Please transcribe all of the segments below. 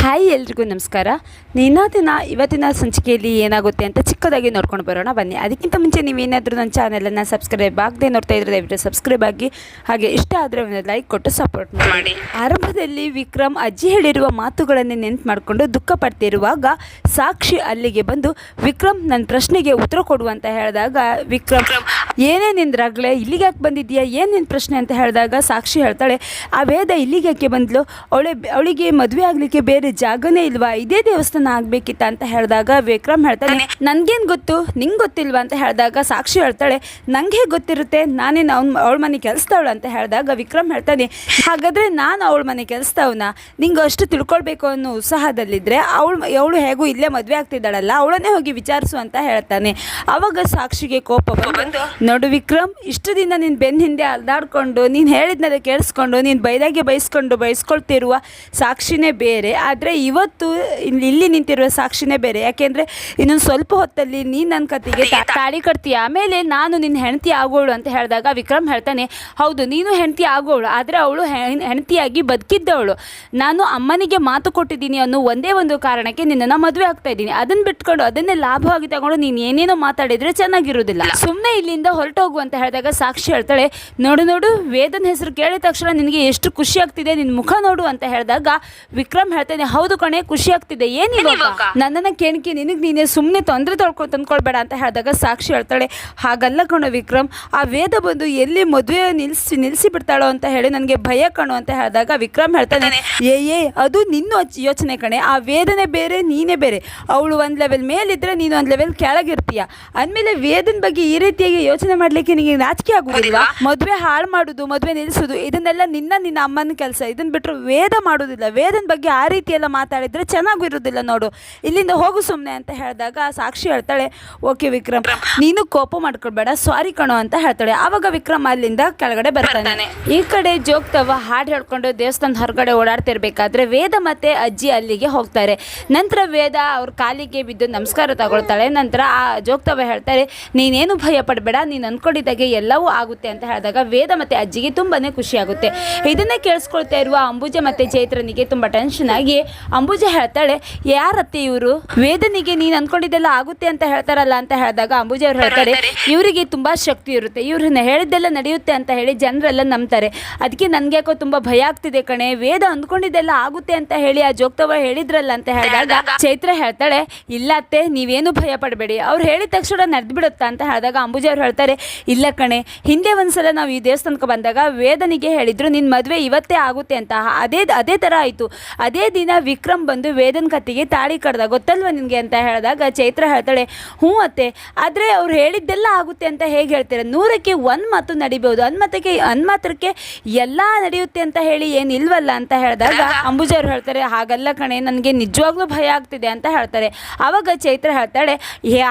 Hi ಎಲ್ರಿಗೂ ನಮಸ್ಕಾರ. ನಿನ್ನ ದಿನ ಇವತ್ತಿನ ಸಂಚಿಕೆಯಲ್ಲಿ ಏನಾಗುತ್ತೆ ಅಂತ ಚಿಕ್ಕದಾಗಿ ನೋಡ್ಕೊಂಡು ಬರೋಣ. ಬನ್ನಿ ಅದಕ್ಕಿಂತ ಮುಂಚೆ ನೀವೇನಾದರೂ ನನ್ನ ಚಾನಲನ್ನು ಸಬ್ಸ್ಕ್ರೈಬ್ ಆಗದೆ ನೋಡ್ತಾ ಇದ್ರೆ ದಯವಿಟ್ಟು ಸಬ್ಸ್ಕ್ರೈಬ್ ಆಗಿ ಹಾಗೆ ಇಷ್ಟ ಆದರೆ ಒಂದು ಲೈಕ್ ಕೊಟ್ಟು ಸಪೋರ್ಟ್ ಮಾಡಿ. ಆರಂಭದಲ್ಲಿ ವಿಕ್ರಮ್ ಅಜ್ಜಿ ಹೇಳಿರುವ ಮಾತುಗಳನ್ನೇ ನೆನ್ಪು ಮಾಡಿಕೊಂಡು ದುಃಖ ಪಡ್ತಿರುವಾಗ ಸಾಕ್ಷಿ ಅಲ್ಲಿಗೆ ಬಂದು ವಿಕ್ರಮ್ ನನ್ನ ಪ್ರಶ್ನೆಗೆ ಉತ್ತರ ಕೊಡುವಂತ ಹೇಳಿದಾಗ ವಿಕ್ರಮ್ ಏನೇ ನಿಂದ್ರಾಗ್ಲೇ ಇಲ್ಲಿಗೆ ಯಾಕೆ ಬಂದಿದ್ಯಾ ಏನು ನಿನ್ನ ಪ್ರಶ್ನೆ ಅಂತ ಹೇಳಿದಾಗ ಸಾಕ್ಷಿ ಹೇಳ್ತಾಳೆ, ಆ ವೇದ ಇಲ್ಲಿಗೆ ಯಾಕೆ ಬಂದ್ಲು? ಅವಳೆ ಅವಳಿಗೆ ಮದುವೆ ಆಗಲಿಕ್ಕೆ ಬೇರೆ ಜಾಗನೇ ಇಲ್ವಾ? ಇದೇ ದೇವಸ್ಥಾನ ಆಗಬೇಕಿತ್ತ ಅಂತ ಹೇಳಿದಾಗ ವಿಕ್ರಮ್ ಹೇಳ್ತಾನೆ, ನನಗೇನು ಗೊತ್ತು? ನಿಂಗೆ ಗೊತ್ತಿಲ್ವಾ ಅಂತ ಹೇಳಿದಾಗ ಸಾಕ್ಷಿ ಹೇಳ್ತಾಳೆ, ನಂಗೆ ಗೊತ್ತಿರುತ್ತೆ ನಾನೇನು ಅವ್ನ ಅವಳ ಮನೆ ಕೆಲಸದವಳು ಅಂತ ಹೇಳಿದಾಗ ವಿಕ್ರಮ್ ಹೇಳ್ತಾನೆ, ಹಾಗಾದರೆ ನಾನು ಅವಳ ಮನೆ ಕೆಲಸದವನ? ನಿಂಗೆ ಅಷ್ಟು ತಿಳ್ಕೊಳ್ಬೇಕು ಅನ್ನೋ ಉತ್ಸಾಹದಲ್ಲಿದ್ದರೆ ಅವಳು ಅವಳು ಹೇಗೂ ಇಲ್ಲೇ ಮದುವೆ ಆಗ್ತಿದ್ದಾಳಲ್ಲ, ಅವಳನ್ನೇ ಹೋಗಿ ವಿಚಾರಿಸು ಅಂತ ಹೇಳ್ತಾನೆ. ಅವಾಗ ಸಾಕ್ಷಿಗೆ ಕೋಪ ಬಂದು ನೋಡು ವಿಕ್ರಮ್ ಇಷ್ಟು ದಿನ ನೀನು ಬೆನ್ನ ಹಿಂದೆ ಅಲ್ದಾಡ್ಕೊಂಡು ನೀನು ಹೇಳಿದ್ನೆಲ್ಲ ಕೇಳಿಸ್ಕೊಂಡು ನೀನು ಬೈದಾಗೆ ಬೈಸ್ಕೊಂಡು ಬೈಸ್ಕೊಳ್ತಿರುವ ಸಾಕ್ಷಿನೇ ಬೇರೆ. ಆದರೆ ಇವತ್ತು ಇಲ್ಲಿ ಇಲ್ಲಿ ನಿಂತಿರುವ ಸಾಕ್ಷಿನೇ ಬೇರೆ. ಯಾಕೆಂದರೆ ಇನ್ನೊಂದು ಸ್ವಲ್ಪ ಹೊತ್ತಲ್ಲಿ ನೀನು ನನ್ನ ಕತ್ತಿಗೆ ತಾಳಿ ಕಟ್ತೀಯ. ಆಮೇಲೆ ನಾನು ನಿನ್ನ ಹೆಂಡತಿ ಆಗೋಳು ಅಂತ ಹೇಳಿದಾಗ ವಿಕ್ರಮ್ ಹೇಳ್ತಾನೆ ಹೌದು ನೀನು ಹೆಂಡತಿ ಆಗೋಳು ಆದರೆ ಅವಳು ಹೆಂಡತಿಯಾಗಿ ಬದುಕಿದ್ದವಳು. ನಾನು ಅಮ್ಮನಿಗೆ ಮಾತು ಕೊಟ್ಟಿದ್ದೀನಿ ಅನ್ನೋ ಒಂದೇ ಒಂದು ಕಾರಣಕ್ಕೆ ನಿನ್ನನ್ನು ಮದುವೆ ಆಗ್ತಾ ಇದ್ದೀನಿ. ಅದನ್ನ ಬಿಟ್ಕೊಂಡು ಅದನ್ನೇ ಲಾಭವಾಗಿ ತಗೊಂಡು ನೀನು ಏನೇನೋ ಮಾತಾಡಿದರೆ ಚೆನ್ನಾಗಿರೋದಿಲ್ಲ ಸುಮ್ಮನೆ ಇಲ್ಲಿಂದ ಹೊರಟೋಗು ಅಂತ ಹೇಳಿದಾಗ ಸಾಕ್ಷಿ ಹೇಳ್ತಾಳೆ ನೋಡು ನೋಡು ವೇದನ ಹೆಸರು ಕೇಳಿದ ತಕ್ಷಣ ನಿನಗೆ ಎಷ್ಟು ಖುಷಿ ಆಗ್ತಿದೆ ನಿನ್ನ ಮುಖ ನೋಡು ಅಂತ ಹೇಳಿದಾಗ ವಿಕ್ರಮ್ ಹೇಳ್ತಾನೆ ಹೌದು ಕಣೆ ಖುಷಿ ಆಗ್ತಿದೆ ಏನಿಲ್ಲ ನನ್ನನ್ನು ಕೆಣಕಿ ನಿನಗೆ ನೀನೇ ಸುಮ್ಮನೆ ತೊಂದರೆ ತೊಳ್ಕೊ ತಂದ್ಕೊಳ್ಬೇಡ ಅಂತ ಹೇಳಿದಾಗ ಸಾಕ್ಷಿ ಹೇಳ್ತಾಳೆ ಹಾಗಲ್ಲ ಕಣೋ ವಿಕ್ರಮ್ ಆ ವೇದ ಬಂದು ಎಲ್ಲಿ ಮದುವೆ ನಿಲ್ಸಿ ನಿಲ್ಸಿ ಬಿಡ್ತಾಳೋ ಅಂತ ಹೇಳಿ ನನಗೆ ಭಯ ಕಣು ಅಂತ ಹೇಳಿದಾಗ ವಿಕ್ರಮ್ ಹೇಳ್ತಾನೆ ಏ ಏ ಅದು ನಿನ್ನ ಯೋಚನೆ ಕಣೆ ಆ ವೇದನೆ ಬೇರೆ ನೀನೇ ಬೇರೆ ಅವಳು ಒಂದು ಲೆವೆಲ್ ಮೇಲಿದ್ರೆ ನೀನು ಒಂದು ಲೆವೆಲ್ ಕೆಳಗಿರ್ತೀಯ ಅಂದಮೇಲೆ ವೇದನ ಬಗ್ಗೆ ಈ ರೀತಿಯಾಗಿ ಯೋಚನೆ ಮಾಡ್ಲಿಕ್ಕೆ ನಿನಗೆ ನಾಚಿಕೆ ಆಗುವುದಿಲ್ಲ ಮದುವೆ ಹಾಳು ಮಾಡುದು ಮದುವೆ ನಿಲ್ಲಿಸುದು ಇದನ್ನೆಲ್ಲ ನಿನ್ನ ನಿನ್ನ ಅಮ್ಮನ ಕೆಲಸ. ಇದನ್ನ ಬಿಟ್ಟರೆ ವೇದ ಮಾಡೋದಿಲ್ಲ ವೇದನ ಬಗ್ಗೆ ಆ ರೀತಿ ಎಲ್ಲ ಮಾತಾಡಿದ್ರೆ ಚೆನ್ನಾಗೂ ಇರೋದಿಲ್ಲ ನೋಡು. ಇಲ್ಲಿಂದ ಹೋಗು ಸುಮ್ಮನೆ ಅಂತ ಹೇಳಿದಾಗ ಸಾಕ್ಷಿ ಹೇಳ್ತಾಳೆ ಓಕೆ ವಿಕ್ರಮ್ ನೀನು ಕೋಪ ಮಾಡ್ಕೊಳ್ಬೇಡ ಸಾರಿ ಕಣೋ ಅಂತ ಹೇಳ್ತಾಳೆ. ಆವಾಗ ವಿಕ್ರಮ್ ಅಲ್ಲಿಂದ ಕೆಳಗಡೆ ಬರ್ತಾನೆ. ಈ ಕಡೆ ಜೋಗ್ತವ ಹಾಡು ಹೇಳ್ಕೊಂಡು ದೇವಸ್ಥಾನದ ಹೊರಗಡೆ ಓಡಾಡ್ತಿರ್ಬೇಕಾದ್ರೆ ವೇದ ಮತ್ತೆ ಅಜ್ಜಿ ಅಲ್ಲಿಗೆ ಹೋಗ್ತಾರೆ. ನಂತರ ವೇದ ಅವ್ರ ಕಾಲಿಗೆ ಬಿದ್ದು ನಮಸ್ಕಾರ ತಗೊಳ್ತಾಳೆ. ನಂತರ ಆ ಜೋಗ್ತವ ಹೇಳ್ತಾರೆ ನೀನೇನು ಭಯ ಪಡಬೇಡ ನೀನು ಅಂದ್ಕೊಂಡಿದ್ದಾಗೆ ಎಲ್ಲವೂ ಆಗುತ್ತೆ ಅಂತ ಹೇಳಿದಾಗ ವೇದ ಮತ್ತೆ ಅಜ್ಜಿಗೆ ತುಂಬಾ ಖುಷಿ ಆಗುತ್ತೆ. ಇದನ್ನೇ ಕೇಳಿಸ್ಕೊಳ್ತಾ ಇರುವ ಅಂಬುಜ ಮತ್ತೆ ಚೈತ್ರನಿಗೆ ತುಂಬಾ ಟೆನ್ಷನ್ ಆಗಿ ಅಂಬುಜ ಹೇಳ್ತಾಳೆ, ಯಾರತ್ತೆ ಇವರು? ವೇದನಿಗೆ ನೀನು ಅಂದ್ಕೊಂಡಿದ್ದೆಲ್ಲ ಆಗುತ್ತೆ ಅಂತ ಹೇಳ್ತಾರಲ್ಲ ಅಂತ ಹೇಳಿದಾಗ ಅಂಬುಜ ಅವ್ರು ಹೇಳ್ತಾರೆ, ಇವರಿಗೆ ತುಂಬಾ ಶಕ್ತಿ ಇರುತ್ತೆ. ಇವ್ರನ್ನ ಹೇಳಿದ್ದೆಲ್ಲ ನಡೆಯುತ್ತೆ ಅಂತ ಹೇಳಿ ಜನರೆಲ್ಲ ನಂಬ್ತಾರೆ. ಅದಕ್ಕೆ ನನಗೆ ಯಾಕೋ ತುಂಬಾ ಭಯ ಆಗ್ತಿದೆ ಕಣೆ. ವೇದ ಅಂದ್ಕೊಂಡಿದ್ದೆಲ್ಲ ಆಗುತ್ತೆ ಅಂತ ಹೇಳಿ ಆ ಜೋಗ್ತವ ಹೇಳಿದ್ರಲ್ಲ ಅಂತ ಹೇಳಿದಾಗ ಚೈತ್ರ ಹೇಳ್ತಾಳೆ ಇಲ್ಲ ಅತ್ತೆ ನೀವೇನು ಭಯ ಪಡಬೇಡಿ. ಅವ್ರು ಹೇಳಿದ ತಕ್ಷಣ ನಡೆದ್ಬಿಡುತ್ತಾ ಅಂತ ಹೇಳಿದಾಗ ಅಂಬುಜ ಅವ್ರು ಇಲ್ಲ ಕಣೆ, ಹಿಂದೆ ಒಂದ್ಸಲ ನಾವು ಈ ದೇವಸ್ಥಾನಕ್ಕೆ ಬಂದಾಗ ವೇದನಿಗೆ ಹೇಳಿದ್ರು ನಿನ್ನ ಮದುವೆ ಇವತ್ತೇ ಆಗುತ್ತೆ ಅಂತ. ಅದೇ ಅದೇ ಥರ ಆಯಿತು. ಅದೇ ದಿನ ವಿಕ್ರಮ್ ಬಂದು ವೇದನ್ ಕತ್ತಿಗೆ ತಾಳಿ ಕಡ್ದ, ಗೊತ್ತಲ್ವ ನಿನಗೆ ಅಂತ ಹೇಳಿದಾಗ ಚೈತ್ರ ಹೇಳ್ತಾಳೆ, ಹ್ಞೂ ಅತ್ತೆ, ಆದರೆ ಅವ್ರು ಹೇಳಿದ್ದೆಲ್ಲ ಆಗುತ್ತೆ ಅಂತ ಹೇಗೆ ಹೇಳ್ತಾರೆ? ನೂರಕ್ಕೆ ಒಂದು ಮಾತು ನಡಿಬೋದು. ಅನ್ಮತಕ್ಕೆ ಅನ್ಮಾತ್ರಕ್ಕೆ ಎಲ್ಲ ನಡೆಯುತ್ತೆ ಅಂತ ಹೇಳಿ ಏನಿಲ್ವಲ್ಲ ಅಂತ ಹೇಳಿದಾಗ ಅಂಬುಜ ಹೇಳ್ತಾರೆ, ಹಾಗಲ್ಲ ಕಣೆ, ನನಗೆ ನಿಜವಾಗ್ಲೂ ಭಯ ಆಗ್ತಿದೆ ಅಂತ ಹೇಳ್ತಾರೆ. ಆವಾಗ ಚೈತ್ರ ಹೇಳ್ತಾಳೆ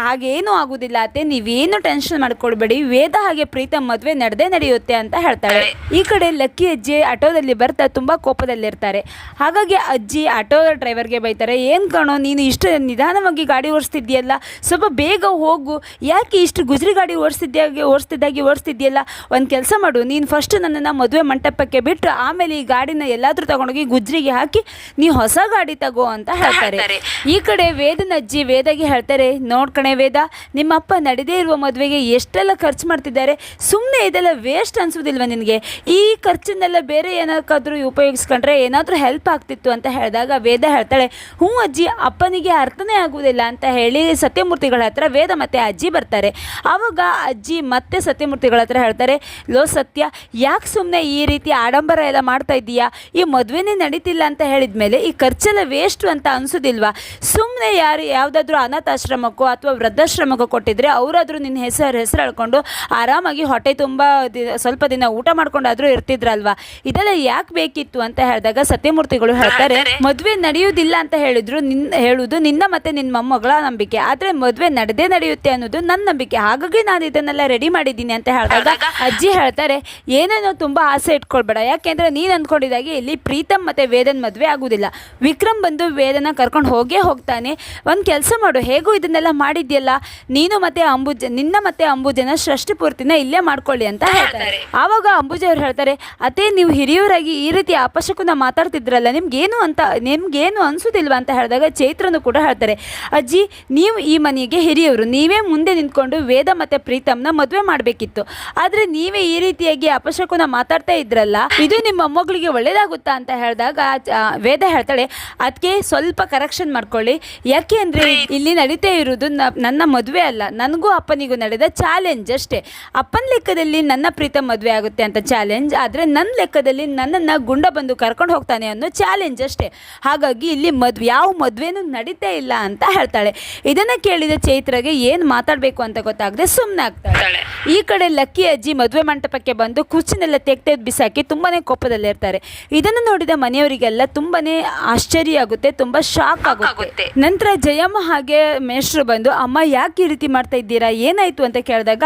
ಹಾಗೇನೂ ಆಗೋದಿಲ್ಲ ಅತ್ತೆ, ನೀವೇನು ಟೆನ್ಷನ್ ಮಾಡ್ಕೊಳ್ಬೇಡಿ ವೇದ ಹಾಗೆ ಪ್ರೀತಮ್ ಮದುವೆ ನಡೆದೇ ನಡೆಯುತ್ತೆ ಅಂತ ಹೇಳ್ತಾಳೆ. ಈ ಕಡೆ ಲಕ್ಕಿ ಅಜ್ಜಿ ಆಟೋದಲ್ಲಿ ಬರ್ತಾ ತುಂಬಾ ಕೋಪದಲ್ಲಿರ್ತಾರೆ. ಹಾಗಾಗಿ ಅಜ್ಜಿ ಆಟೋ ಡ್ರೈವರ್ಗೆ ಬೈತಾರೆ ಏನು ಕಾಣೋ ನೀನು ಇಷ್ಟು ನಿಧಾನವಾಗಿ ಗಾಡಿ ಓಡಿಸ್ತಿದ್ಯಲ್ಲ ಸ್ವಲ್ಪ ಬೇಗ ಹೋಗು. ಯಾಕೆ ಇಷ್ಟು ಗುಜರಿ ಗಾಡಿ ಓಡಿಸ್ತಿದ್ದಾಗೆ ಓಡಿಸ್ತಿದ್ದಾಗೆ ಓಡಿಸ್ತಿದ್ಯಲ್ಲ ಒಂದು ಕೆಲಸ ಮಾಡು ನೀನು ಫಸ್ಟ್ ನನ್ನನ್ನು ಮದುವೆ ಮಂಟಪಕ್ಕೆ ಬಿಟ್ಟು ಆಮೇಲೆ ಈ ಗಾಡಿನ ಎಲ್ಲಾದರೂ ತಗೊಂಡೋಗಿ ಗುಜ್ರಿಗೆ ಹಾಕಿ ನೀ ಹೊಸ ಗಾಡಿ ತಗೋ ಅಂತ ಹೇಳ್ತಾರೆ. ಈ ಕಡೆ ವೇದನ ಅಜ್ಜಿ ವೇದಗೆ ಹೇಳ್ತಾರೆ ನೋಡ್ಕಣೆ ವೇದ ನಿಮ್ಮಪ್ಪ ನಡೆದೇ ಇರುವ ಮದುವೆಗೆ ಎಷ್ಟೆಲ್ಲ ಖರ್ಚು ಮಾಡ್ತಿದ್ದಾರೆ. ಸುಮ್ಮನೆ ಇದೆಲ್ಲ ವೇಸ್ಟ್ ಅನಿಸೋದಿಲ್ವ ನಿನಗೆ? ಈ ಖರ್ಚನ್ನೆಲ್ಲ ಬೇರೆ ಏನಕ್ಕಾದರೂ ಉಪಯೋಗಿಸ್ಕೊಂಡ್ರೆ ಏನಾದರೂ ಹೆಲ್ಪ್ ಆಗ್ತಿತ್ತು ಅಂತ ಹೇಳಿದಾಗ ವೇದ ಹೇಳ್ತಾಳೆ, ಹ್ಞೂ ಅಜ್ಜಿ, ಅಪ್ಪನಿಗೆ ಅರ್ಥನೇ ಆಗುವುದಿಲ್ಲ ಅಂತ ಹೇಳಿ ಸತ್ಯಮೂರ್ತಿಗಳ ಹತ್ರ ವೇದ ಮತ್ತೆ ಅಜ್ಜಿ ಬರ್ತಾರೆ. ಆವಾಗ ಅಜ್ಜಿ ಮತ್ತೆ ಸತ್ಯಮೂರ್ತಿಗಳ ಹತ್ರ ಹೇಳ್ತಾರೆ, ಲೋ ಸತ್ಯ, ಯಾಕೆ ಸುಮ್ಮನೆ ಈ ರೀತಿ ಆಡಂಬರ ಎಲ್ಲ ಮಾಡ್ತಾ ಇದ್ದೀಯಾ? ಈ ಮದುವೆನೇ ನಡೀತಿಲ್ಲ ಅಂತ ಹೇಳಿದ್ಮೇಲೆ ಈ ಖರ್ಚೆಲ್ಲ ವೇಸ್ಟು ಅಂತ ಅನ್ಸೋದಿಲ್ವಾ? ಸುಮ್ಮನೆ ಯಾರು ಯಾವುದಾದ್ರೂ ಅನಾಥಾಶ್ರಮಕ್ಕೋ ಅಥವಾ ವೃದ್ಧಾಶ್ರಮಕ್ಕೋ ಕೊಟ್ಟಿದ್ರೆ ಅವರಾದರೂ ನಿನ್ನ ಹೆಸರು ಹೆಸರು ಹೇಳ್ಕೊಂಡು ಆರಾಮಾಗಿ ಹೊಟ್ಟೆ ತುಂಬ ಸ್ವಲ್ಪ ದಿನ ಊಟ ಮಾಡ್ಕೊಂಡಾದ್ರೂ ಇರ್ತಿದ್ರಲ್ವಾ? ಇದೆಲ್ಲ ಯಾಕೆ ಬೇಕಿತ್ತು ಅಂತ ಹೇಳಿದಾಗ ಸತ್ಯಮೂರ್ತಿಗಳು ಹೇಳ್ತಾರೆ ಮದುವೆ ನಡೆಯುವುದಿಲ್ಲ ಅಂತ ಹೇಳಿದ್ರು ನಿನ್ನ ಹೇಳುವುದು ನಿನ್ನ ಮತ್ತೆ ನಿನ್ನ ಮೊಮ್ಮಗಳ ನಂಬಿಕೆ. ಆದರೆ ಮದುವೆ ನಡೆದೇ ನಡೆಯುತ್ತೆ ಅನ್ನೋದು ನನ್ನ ನಂಬಿಕೆ. ಹಾಗಾಗಿ ನಾನು ಇದನ್ನೆಲ್ಲ ರೆಡಿ ಮಾಡಿದ್ದೀನಿ ಅಂತ ಹೇಳಿದಾಗ ಅಜ್ಜಿ ಹೇಳ್ತಾರೆ ಏನೇನೋ ತುಂಬ ಆಸೆ ಇಟ್ಕೊಳ್ಬೇಡ. ಯಾಕೆಂದ್ರೆ ನೀನು ಅಂದ್ಕೊಂಡಿದ್ದಾಗೆ ಇಲ್ಲಿ ಪ್ರೀತಮ್ ಮತ್ತೆ ವೇದನ್ ಮದುವೆ ಆಗೋದಿಲ್ಲ ವಿಕ್ರಮ್ ಬಂದು ವೇದನ ಕರ್ಕೊಂಡು ಹೋಗೇ ಹೋಗ್ತಾನೆ. ಒಂದು ಕೆಲಸ ಮಾಡು. ಹೇಗೂ ಇದನ್ನೆಲ್ಲ ಮಾಡಿದ್ಯಲ್ಲ? ನೀನು ಮತ್ತೆ ಅಂಬುಜ ನಿನ್ನ ಮತ್ತೆ ಅಂಬುಜನ ಷಷ್ಠಿ ಪೂರ್ತಿನ ಇಲ್ಲೇ ಮಾಡ್ಕೊಳ್ಳಿ ಅಂತ ಹೇಳ್ತಾರೆ. ಆವಾಗ ಅಂಬುಜ ಅವ್ರು ಹೇಳ್ತಾರೆ ಅದೇ ನೀವು ಹಿರಿಯವರಾಗಿ ಈ ರೀತಿ ಅಪಶಕುನ ಮಾತಾಡ್ತಿದ್ರಲ್ಲ ನಿಮ್ಗೇನು ಅಂತ ನಿಮ್ಗೇನು ಅನಿಸೋದಿಲ್ವಾ? ಅಂತ ಹೇಳಿದಾಗ ಚೈತ್ರನು ಕೂಡ ಹೇಳ್ತಾರೆ ಅಜ್ಜಿ ನೀವು ಈ ಮನೆಗೆ ಹಿರಿಯವರು ನೀವೇ ಮುಂದೆ ನಿಂತ್ಕೊಂಡು ವೇದ ಮತ್ತು ಪ್ರೀತಮ್ನ ಮದುವೆ ಮಾಡಬೇಕಿತ್ತು. ಆದರೆ ನೀವೇ ಈ ರೀತಿಯಾಗಿ ಅಪಶಕುನ ಮಾತಾಡ್ತಾ ಇದ್ರಲ್ಲ ಇದು ನಿಮ್ಮ ಮೊಮ್ಮಗಳಿಗೆ ಒಳ್ಳೇದಾಗುತ್ತಾ? ಅಂತ ಹೇಳಿದಾಗ ವೇದ ಹೇಳ್ತಾಳೆ ಅದಕ್ಕೆ ಸ್ವಲ್ಪ ಕರೆಕ್ಷನ್ ಮಾಡ್ಕೊಳ್ಳಿ. ಯಾಕೆ ಅಂದರೆ ಇಲ್ಲಿ ನಡೀತಾ ಇರೋದು ನನ್ನ ಮದುವೆ ಅಲ್ಲ ನನಗೂ ಅಪ್ಪನಿಗೂ ನಡೆದ ಚಾಲೆಂಜ್. ಅಷ್ಟೇ. ಅಪ್ಪನ ಲೆಕ್ಕದಲ್ಲಿ ನನ್ನ ಪ್ರೀತ ಮದುವೆ ಆಗುತ್ತೆ ಅಂತ ಚಾಲೆಂಜ್ ಆದರೆ ನನ್ನ ಲೆಕ್ಕದಲ್ಲಿ ನನ್ನನ್ನು ಗುಂಡ ಬಂದು ಕರ್ಕೊಂಡು ಹೋಗ್ತಾನೆ ಅನ್ನೋ ಚಾಲೆಂಜ್ ಅಷ್ಟೇ. ಹಾಗಾಗಿ ಇಲ್ಲಿ ಮದ್ವೆ ಯಾವ ಮದುವೆನೂ ನಡೀತಾ ಇಲ್ಲ ಅಂತ ಹೇಳ್ತಾಳೆ. ಇದನ್ನು ಕೇಳಿದ ಚೈತ್ರಗೆ ಏನು ಮಾತಾಡಬೇಕು ಅಂತ ಗೊತ್ತಾಗದೆ ಸುಮ್ಮನೆ ಆಗ್ತಾಳೆ. ಈ ಕಡೆ ಲಕ್ಕಿ ಅಜ್ಜಿ ಮದುವೆ ಮಂಟಪಕ್ಕೆ ಬಂದು ಕುರ್ಚಿನೆಲ್ಲ ತೆಗೆದು ಬಿಸಾಕಿ ತುಂಬಾನೇ ಕೋಪದಲ್ಲಿರ್ತಾರೆ ಇದನ್ನು ನೋಡಿದ ಮನೆಯವರಿಗೆಲ್ಲ ತುಂಬಾನೇ ಆಶ್ಚರ್ಯ ಆಗುತ್ತೆ ತುಂಬ ಶಾಕ್ ಆಗುತ್ತೆ. ನಂತರ ಜಯಮ್ಮ ಹಾಗೆ ಮೇಷ್ಟ್ರು ಬಂದು ಅಮ್ಮ ಯಾಕೆ ಈ ರೀತಿ ಮಾಡ್ತಾ ಇದ್ದೀರಾ? ಏನಾಯ್ತು? ಅಂತ ಕೇಳಿದಾಗ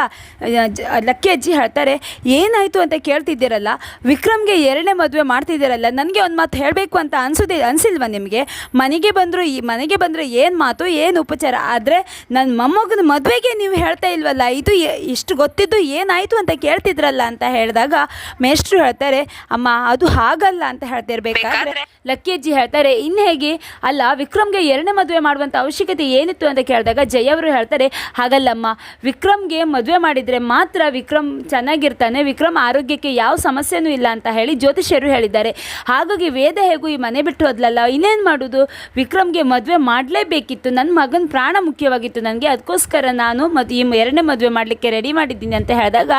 ಲಕ್ಕಿ ಅಜ್ಜಿ ಹೇಳ್ತಾರೆ ಏನಾಯ್ತು ಅಂತ ಕೇಳ್ತಿದ್ದೀರಲ್ಲ? ವಿಕ್ರಮ್ಗೆ ಎರಡನೇ ಮದುವೆ ಮಾಡ್ತಿದ್ದೀರಲ್ಲ? ನನಗೆ ಒಂದು ಮಾತು ಹೇಳಬೇಕು ಅಂತ ಅನಿಸೋದೇ ಅನ್ಸಿಲ್ವಾ ನಿಮಗೆ? ಮನೆಗೆ ಬಂದರು ಈ ಮನೆಗೆ ಬಂದರೆ ಏನು ಮಾತು ಏನು ಉಪಚಾರ? ಆದರೆ ನನ್ನ ಮೊಮ್ಮಗನ ಮದುವೆಗೆ ನೀವು ಹೇಳ್ತಾ ಇಲ್ವಲ್ಲ ಇದು ಇಷ್ಟು ಗೊತ್ತಿದ್ದು ಏನಾಯಿತು ಅಂತ ಕೇಳ್ತಿದ್ರಲ್ಲ ಅಂತ ಹೇಳಿದಾಗ ಮೇಷ್ಟ್ರು ಹೇಳ್ತಾರೆ ಅಮ್ಮ ಅದು ಹಾಗಲ್ಲ ಅಂತ ಹೇಳ್ತಿರ್ಬೇಕಾದ್ರೆ ಲಕ್ಕಿ ಅಜ್ಜಿ ಹೇಳ್ತಾರೆ ಇನ್ನು ಹೇಗೆ? ಅಲ್ಲ ವಿಕ್ರಮ್ಗೆ ಎರಡನೇ ಮದುವೆ ಮಾಡುವಂಥ ಅವಶ್ಯಕತೆ ಏನಿತ್ತು ಅಂತ ಕೇಳಿದಾಗ ಜಯವರು ಹೇಳ್ತಾರೆ ಹಾಗಲ್ಲಮ್ಮ ವಿಕ್ರಮ್ಗೆ ಮದುವೆ ಮಾಡಿದರೆ ಮಾತ್ರ ವಿಕ್ರಮ್ ಚೆನ್ನಾಗಿರ್ತಾನೆ ವಿಕ್ರಮ್ ಆರೋಗ್ಯಕ್ಕೆ ಯಾವ ಸಮಸ್ಯೆನೂ ಇಲ್ಲ ಅಂತ ಹೇಳಿ ಜ್ಯೋತಿಷ್ಯರು ಹೇಳಿದ್ದಾರೆ. ಹಾಗಾಗಿ ವೇದ ಹೇಗೂ ಈ ಮನೆ ಬಿಟ್ಟು ಹೋದ್ಲಲ್ಲ ಇನ್ನೇನು ಮಾಡೋದು? ವಿಕ್ರಮ್ಗೆ ಮದುವೆ ಮಾಡಲೇಬೇಕಿತ್ತು ನನ್ನ ಮಗನ ಪ್ರಾಣ ಮುಖ್ಯವಾಗಿತ್ತು ನನಗೆ ಅದಕ್ಕೋಸ್ಕರ ನಾನು ಮದ್ ಈ ಎರಡನೇ ಮದುವೆ ಮಾಡಲಿಕ್ಕೆ ರೆಡಿ ಮಾಡಿದ್ದೀನಿ ಅಂತ ಹೇಳಿದಾಗ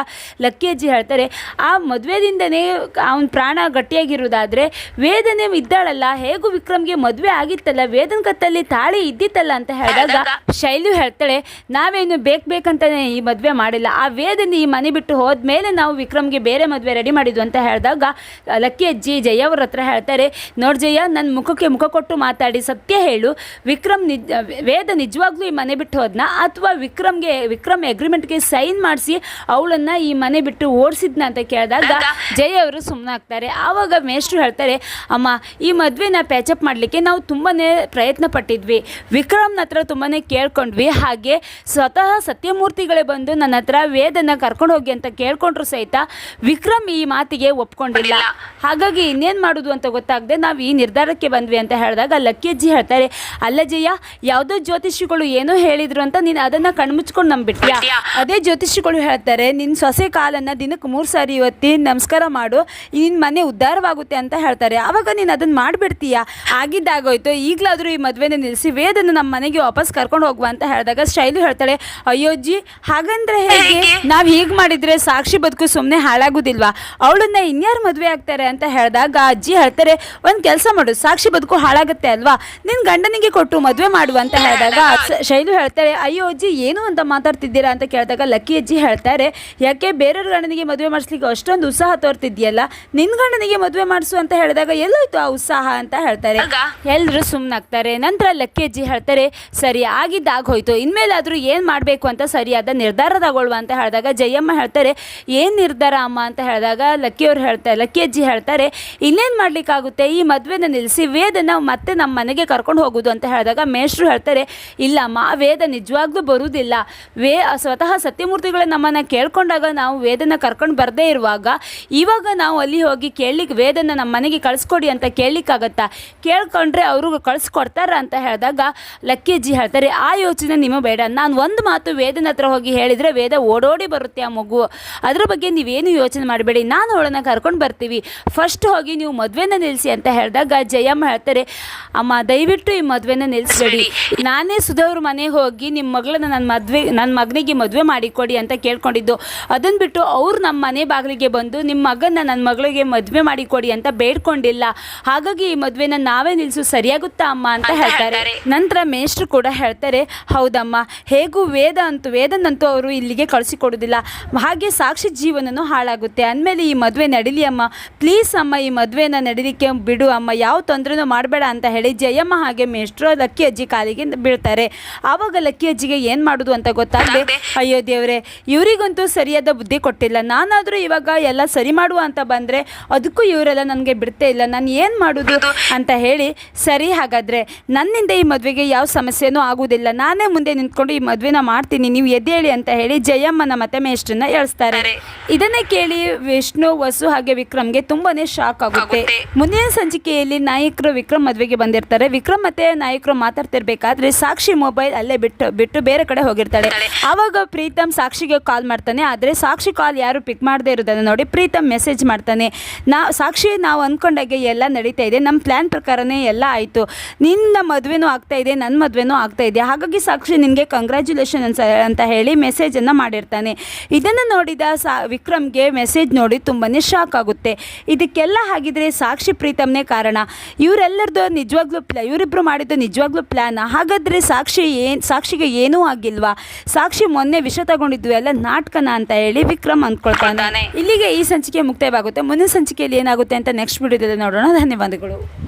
ಲಕ್ಕಿ ಅಜ್ಜಿ ಹೇಳ್ತಾರೆ ಆ ಮದುವೆದಿಂದನೇ ಅವನ ಪ್ರಾಣ ಗಟ್ಟಿಯಾಗಿರೋದಾದರೆ ವೇದನೆ ಇದ್ದಾಳಲ್ಲ ಹೇಗೂ ವಿಕ್ರಮ್ಗೆ ಮದುವೆ ಆಗಿತ್ತಲ್ಲ ವೇದನ ಕತ್ತಲ್ಲಿ ತಾಳಿ ಇದ್ದಿತ್ತಲ್ಲ ಅಂತ ಹೇಳಿದಾಗ ಶೈಲು ಹೇಳ್ತಾಳೆ ನಾವೇನು ಬೇಕು ಬೇಕಂತಾನೆ ಈ ಮದುವೆ ಮಾಡಿಲ್ಲ. ಆ ವೇದನೆ ಈ ಮನೆ ಬಿಟ್ಟು ಹೋದ್ಮೇಲೆ ನಾವು ವಿಕ್ರಮ್ಗೆ ಬೇರೆ ಮದುವೆ ರೆಡಿ ಮಾಡಿದ್ವು ಅಂತ ಹೇಳಿದಾಗ ಲಕ್ಕಿ ಅಜ್ಜಿ ಜಯ ಅವ್ರ ಹತ್ರ ಹೇಳ್ತಾರೆ ನೋಡಿ ಜಯ ನನ್ನ ಮುಖಕ್ಕೆ ಮುಖ ಕೊಟ್ಟು ಮಾತಾಡಿ ಸತ್ಯ ಹೇಳು. ವಿಕ್ರಮ್ ನಿಜ ವೇದ ನಿಜವಾಗ್ಲೂ ಈ ಮನೆ ಬಿಟ್ಟು ಹೋದ್ನ? ಅಥವಾ ವಿಕ್ರಮ್ಗೆ ವಿಕ್ರಮ್ ಅಗ್ರಿಮೆಂಟ್ಗೆ ಸೈನ್ ಮಾಡಿಸಿ ಅವಳನ್ನ ಈ ಮನೆ ಬಿಟ್ಟು ಓಡಿಸಿದ್ನ? ಅಂತ ಕೇಳಿದಾಗ ಜಯ ಅವರು ಸುಮ್ಮನಾಗ್ತಾರೆ ಆವಾಗ ಮೇಷ್ಟ್ರು ಹೇಳ್ತಾರೆ ಅಮ್ಮ ಈ ಮದುವೆನ ಪ್ಯಾಚಪ್ ಮಾಡಲಿಕ್ಕೆ ನಾವು ತುಂಬಾ ಪ್ರಯತ್ನ ಪಟ್ಟಿದ್ವಿ. ವಿಕ್ರಮ್ನ ಹತ್ರ ತುಂಬಾ ಕೇಳ್ಕೊಂಡ್ವಿ. ಹಾಗೆ ಸ್ವತಃ ಸತ್ಯಮೂರ್ತಿಗಳೇ ಬಂದು ನನ್ನ ಹತ್ರ ವೇದನ ಕರ್ಕೊಂಡು ಹೋಗಿ ಅಂತ ಕೇಳ್ಕೊಂಡ್ರು ಸಹಿತ ವಿಕ್ರಮ್ ಈ ಮಾತಿಗೆ ಒಪ್ಕೊಂಡಿಲ್ಲ. ಹಾಗಾಗಿ ಇನ್ನೇನು ಮಾಡೋದು ಅಂತ ಗೊತ್ತಾಗದೆ ನಾವು ಈ ನಿರ್ಧಾರಕ್ಕೆ ಬಂದ್ವಿ ಅಂತ ಹೇಳಿದಾಗ ಲಕ್ಕಿ ಅಜ್ಜಿ ಹೇಳ್ತಾರೆ ಅಲ್ಲ ಜಯ ಯಾವುದೋ ಜ್ಯೋತಿಷಿಗಳು ಏನೋ ಹೇಳಿದ್ರು ಅಂತ ನೀನು ಅದನ್ನ ಕಣ್ಮುಚ್ಕೊಂಡು ನಂಬಿಟ್ಯಾ? ಅದೇ ಜ್ಯೋತಿಷಿಗಳು ಹೇಳ್ತಾರೆ ನಿನ್ನ ಸೊಸೆ ಕಾಲನ್ನ ದಿನಕ್ಕೆ ಮೂರು ಸಾರಿ ಇವತ್ತಿ ನಮಸ್ಕಾರ ಮಾಡು ನಿನ್ನ ಮನೆ ಉದ್ಧಾರವಾಗುತ್ತೆ ಅಂತ ಹೇಳ್ತಾರೆ. ಆವಾಗ ನೀನು ಅದನ್ನ ಮಾಡಿಬಿಡ್ತೀಯ? ಆಗಿದ್ದಾಗೋಯ್ತು ಈಗಲಾದರೂ ಈ ಮದುವೆನ ನಿಲ್ಲಿಸಿ ವೇದನ ನಮ್ಮ ಮನೆಗೆ ವಾಪಸ್ ಕರ್ಕೊಂಡು ಹೋಗುವ ಅಂತ ಹೇಳಿದಾಗ ಶೈಲು ಹೇಳ್ತಾಳೆ ಅಯ್ಯೋಜ್ಜಿ ಹೇಗೆ? ನಾವ್ ಹೀಗ್ ಮಾಡಿದ್ರೆ ಸಾಕ್ಷಿ ಬದುಕು ಸುಮ್ನೆ ಹಾಳಾಗುದಿಲ್ವಾ? ಅವಳನ್ನ ಇನ್ಯಾರು ಮದ್ವೆ ಆಗ್ತಾರೆ ಅಂತ ಹೇಳಿದಾಗ ಅಜ್ಜಿ ಹೇಳ್ತಾರೆ ಒಂದ್ ಕೆಲಸ ಮಾಡು ಸಾಕ್ಷಿ ಬದುಕು ಹಾಳಾಗುತ್ತೆ ಅಲ್ವಾ? ನಿನ್ ಗಂಡನಿಗೆ ಕೊಟ್ಟು ಮದ್ವೆ ಮಾಡು ಅಂತ ಹೇಳಿದಾಗ ಶೈಲು ಹೇಳ್ತಾರೆ ಅಯ್ಯೋ ಅಜ್ಜಿ ಏನು ಅಂತ ಮಾತಾಡ್ತಿದ್ದೀರಾ? ಅಂತ ಕೇಳಿದಾಗ ಲಕ್ಕಿ ಅಜ್ಜಿ ಹೇಳ್ತಾರೆ ಯಾಕೆ ಬೇರೆಯವ್ರ ಗಂಡನಿಗೆ ಮದುವೆ ಮಾಡಿಸ್ಲಿಕ್ಕೆ ಅಷ್ಟೊಂದು ಉತ್ಸಾಹ ತೋರ್ತಿದ್ಯಲ್ಲ? ನಿನ್ ಗಂಡನಿಗೆ ಮದುವೆ ಮಾಡಿಸು ಅಂತ ಹೇಳಿದಾಗ ಎಲ್ಲೋಯ್ತು ಆ ಉತ್ಸಾಹ ಅಂತ ಹೇಳ್ತಾರೆ. ಎಲ್ಲರೂ ಸುಮ್ಮನಾಗ್ತಾರೆ ನಂತರ ಲಕ್ಕಿ ಅಜ್ಜಿ ಹೇಳ್ತಾರೆ ಸರಿ ಆಗಿದ್ದಾಗ ಹೋಯ್ತು ಇನ್ಮೇಲಾದ್ರೂ ಏನ್ ಮಾಡಬೇಕು ಅಂತ ಸರಿಯಾದ ನಿರ್ಧಾರ ತಗೊಳ್ಳುವ ಅಂತ ಹೇಳಿದಾಗ ಜಯಮ್ಮ ಹೇಳ್ತಾರೆ, ಏನು ನಿರ್ಧಾರ ಅಮ್ಮ? ಅಂತ ಹೇಳಿದಾಗ ಲಕ್ಕಿಯವ್ರು ಹೇಳ್ತಾರೆ ಲಕ್ಕಿ ಅಜ್ಜಿ ಹೇಳ್ತಾರೆ ಇನ್ನೇನು ಮಾಡಲಿಕ್ಕಾಗುತ್ತೆ? ಈ ಮದುವೆನ ನಿಲ್ಲಿಸಿ ವೇದನ ಮತ್ತೆ ನಮ್ಮ ಮನೆಗೆ ಕರ್ಕೊಂಡು ಹೋಗೋದು ಅಂತ ಹೇಳಿದಾಗ ಮೇಷ್ಟ್ರು ಹೇಳ್ತಾರೆ ಇಲ್ಲಮ್ಮ ವೇದ ನಿಜವಾಗ್ಲೂ ಬರುವುದಿಲ್ಲ ವೇ, ಸ್ವತಃ ಸತ್ಯಮೂರ್ತಿಗಳು ನಮ್ಮನ್ನು ಕೇಳ್ಕೊಂಡಾಗ ನಾವು ವೇದನ ಕರ್ಕೊಂಡು ಬರದೇ ಇರುವಾಗ, ಇವಾಗ ನಾವು ಅಲ್ಲಿ ಹೋಗಿ ಕೇಳಲಿಕ್ಕೆ ವೇದನ ನಮ್ಮ ಮನೆಗೆ ಕಳಿಸ್ಕೊಡಿ ಅಂತ ಕೇಳಲಿಕ್ಕಾಗತ್ತಾ? ಕೇಳ್ಕೊಂಡ್ರೆ ಅವರು ಕಳಿಸ್ಕೊಡ್ತಾರ ಅಂತ ಹೇಳಿದಾಗ ಲಕ್ಕಿ ಅಜ್ಜಿ ಹೇಳ್ತಾರೆ, ಆ ಯೋಚನೆ ನಿಮಗೆ ಬೇಡ. ನಾನು ಒಂದು ಮಾತು ವೇದನ ಹತ್ರ ಹೋಗಿ ಹೇಳಿದರೆ ವೇದ ಓಡೋಡಿ ಬರುತ್ತೆ ಆ ಮಗು. ಅದ್ರ ಬಗ್ಗೆ ನೀವೇನು ಯೋಚನೆ ಮಾಡಬೇಡಿ. ನಾನು ಅವಳನ್ನ ಕರ್ಕೊಂಡು ಬರ್ತೀವಿ. ಫಸ್ಟ್ ಹೋಗಿ ನೀವು ಮದುವೆನ ನಿಲ್ಲಿಸಿ ಅಂತ ಹೇಳಿದಾಗ ಜಯಮ್ಮ ಹೇಳ್ತಾರೆ ಅಮ್ಮ ದಯವಿಟ್ಟು ಈ ಮದುವೆನ ನಿಲ್ಲಿಸ್ಬೇಡಿ ನಾನೇ ಸುಧವ್ರ ಮನೆಗೆ ಹೋಗಿ ನಿಮ್ಮ ಮಗಳನ್ನ ನನ್ನ ಮದುವೆ ನನ್ನ ಮಗನಿಗೆ ಮದುವೆ ಮಾಡಿಕೊಡಿ ಅಂತ ಕೇಳ್ಕೊಂಡಿದ್ದು. ಅದನ್ನು ಬಿಟ್ಟು ಅವ್ರು ನಮ್ಮ ಮನೆ ಬಾಗಿಲಿಗೆ ಬಂದು ನಿಮ್ಮ ಮಗನ ನನ್ನ ಮಗಳಿಗೆ ಮದುವೆ ಮಾಡಿಕೊಡಿ ಅಂತ ಬೇಡ್ಕೊಂಡಿಲ್ಲ. ಹಾಗಾಗಿ ಈ ಮದುವೆನ ನಾವೇ ನಿಲ್ಲಿಸು ಸರಿಯಾಗುತ್ತಾ ಅಮ್ಮ? ಅಂತ ಹೇಳ್ತಾರೆ. ನಂತರ ಮೇಷ್ಟ್ರು ಕೂಡ ಹೇಳ್ತಾರೆ ಹೌದಮ್ಮ. ಹೇಗೂ ವೇದ ಅಂತೂ ವೇದನಂತೂ ಅವರು ಇಲ್ಲಿಗೆ ಕಳಿಸಿಕೊಡೋದಿಲ್ಲ ಹಾಗೆ ಸಾಕ್ಷಿ ಜೀವನನೂ ಹಾಳಾಗುತ್ತೆ. ಅಂದಮೇಲೆ ಈ ಮದುವೆ ನಡೀಲಿ ಅಮ್ಮ. ಪ್ಲೀಸ್ ಅಮ್ಮ ಈ ಮದುವೆನ ನಡೀಲಿಕ್ಕೆ ಬಿಡು ಅಮ್ಮ. ಯಾವ ತೊಂದರೆನೂ ಮಾಡಬೇಡ ಅಂತ ಹೇಳಿ ಜಯಮ್ಮ ಹಾಗೆ ಮೇಷ್ಟ್ರು ಲಕ್ಕಿ ಅಜ್ಜಿ ಕಾಲಿಗೆ ಬೀಳ್ತಾರೆ. ಆವಾಗ ಲಕ್ಕಿ ಅಜ್ಜಿಗೆ ಏನು ಮಾಡೋದು ಅಂತ ಗೊತ್ತಾಗದೆ ಅಯ್ಯೋ ದೇವರೇ ಇವರಿಗಂತೂ ಸರಿಯಾದ ಬುದ್ಧಿ ಕೊಟ್ಟಿಲ್ಲ. ನಾನಾದರೂ ಇವಾಗ ಎಲ್ಲ ಸರಿ ಮಾಡುವ ಅಂತ ಬಂದರೆ ಅದಕ್ಕೂ ಇವರೆಲ್ಲ ನನಗೆ ಬಿಡ್ತೇ ಇಲ್ಲ. ನಾನು ಏನು ಮಾಡೋದು ಅಂತ ಹೇಳಿ ಸರಿ ಹಾಗಾದರೆ ನನ್ನಿಂದ ಈ ಮದುವೆಗೆ ಯಾವ ಸಮಸ್ಯೆನೂ ಆಗುವುದಿಲ್ಲ ನಾನೇ ಮುಂದೆ ನಿಂತ್ಕೊಂಡು ಈ ಮದುವೆನ ಮಾಡ್ತೀನಿ. ನೀವು ಎದ್ದೇಳಿ ಅಂತ ಹೇಳಿ ಜಯಮ್ಮನ ಮತ್ತೆ ಮೇಷ್ಟ್ರನ್ನ ಎಳಿಸ್ತಾರೆ. ಇದನ್ನೇ ಕೇಳಿ ವಿಷ್ಣು ವಸು ಹಾಗೆ ವಿಕ್ರಮ್ಗೆ ತುಂಬಾನೇ ಶಾಕ್ ಆಗುತ್ತೆ. ಮುಂದಿನ ಸಂಚಿಕೆಯಲ್ಲಿ ನಾಯಕರು ವಿಕ್ರಮ್ ಮದ್ವೆಗೆ ಬಂದಿರ್ತಾರೆ. ವಿಕ್ರಮ್ ಮತ್ತೆ ನಾಯಕರು ಮಾತಾಡ್ತಿರ್ಬೇಕಾದ್ರೆ ಸಾಕ್ಷಿ ಮೊಬೈಲ್ ಅಲ್ಲೇ ಬಿಟ್ಟು ಬಿಟ್ಟು ಬೇರೆ ಕಡೆ ಹೋಗಿರ್ತಾಳೆ. ಆವಾಗ ಪ್ರೀತಮ್ ಸಾಕ್ಷಿಗೆ ಕಾಲ್ ಮಾಡ್ತಾನೆ. ಆದ್ರೆ ಸಾಕ್ಷಿ ಕಾಲ್ ಯಾರು ಪಿಕ್ ಮಾಡದೇ ಇರೋದನ್ನ ನೋಡಿ ಪ್ರೀತಮ್ ಮೆಸೇಜ್ ಮಾಡ್ತಾನೆ. ನಾ ಸಾಕ್ಷಿ ನಾವು ಅನ್ಕೊಂಡಾಗೆ ಎಲ್ಲ ನಡೀತಾ ಇದೆ. ನಮ್ಮ ಪ್ಲಾನ್ ಪ್ರಕಾರನೇ ಎಲ್ಲ ಆಯಿತು. ನಿನ್ನ ಮದುವೆನೂ ಆಗ್ತಾ ಇದೆ ನನ್ನ ಮದುವೆನೂ ಆಗ್ತಾ ಇದೆ. ಹಾಗಾಗಿ ಸಾಕ್ಷಿ ನಿನಗೆ ಕಂಗ್ರ್ಯಾಚುಲೇಷನ್ ಅಂತ ಹೇಳಿ ಮೆಸೇಜನ್ನು ಮಾಡಿರ್ತಾನೆ. ಇದನ್ನು ನೋಡಿದ ಸಾ ವಿಕ್ರಮ್ಗೆ ಮೆಸೇಜ್ ನೋಡಿ ತುಂಬಾ ಶಾಕ್ ಆಗುತ್ತೆ. ಇದಕ್ಕೆಲ್ಲ ಹಾಗಿದ್ರೆ ಸಾಕ್ಷಿ ಪ್ರೀತಮ್ನೇ ಕಾರಣ. ಇವರೆಲ್ಲರದು ನಿಜವಾಗ್ಲೂ ಪ್ಲಾ ಇವರಿಬ್ಬರು ಮಾಡಿದ್ದು ನಿಜವಾಗ್ಲೂ ಪ್ಲ್ಯಾನ್ ಹಾಗಾದರೆ ಸಾಕ್ಷಿ ಏನು ಸಾಕ್ಷಿಗೆ ಏನೂ ಆಗಿಲ್ವಾ? ಸಾಕ್ಷಿ ಮೊನ್ನೆ ವಿಷ ತಗೊಂಡಿದ್ವು ಎಲ್ಲ ನಾಟಕನ ಅಂತ ಹೇಳಿ ವಿಕ್ರಮ್ ಅಂದ್ಕೊಳ್ತಾನೆ. ಇಲ್ಲಿಗೆ ಈ ಸಂಚಿಕೆ ಮುಕ್ತಾಯವಾಗುತ್ತೆ. ಮುಂದಿನ ಸಂಚಿಕೆಯಲ್ಲಿ ಏನಾಗುತ್ತೆ ಅಂತ ನೆಕ್ಸ್ಟ್ ವಿಡಿಯೋದಲ್ಲಿ ನೋಡೋಣ. ಧನ್ಯವಾದಗಳು.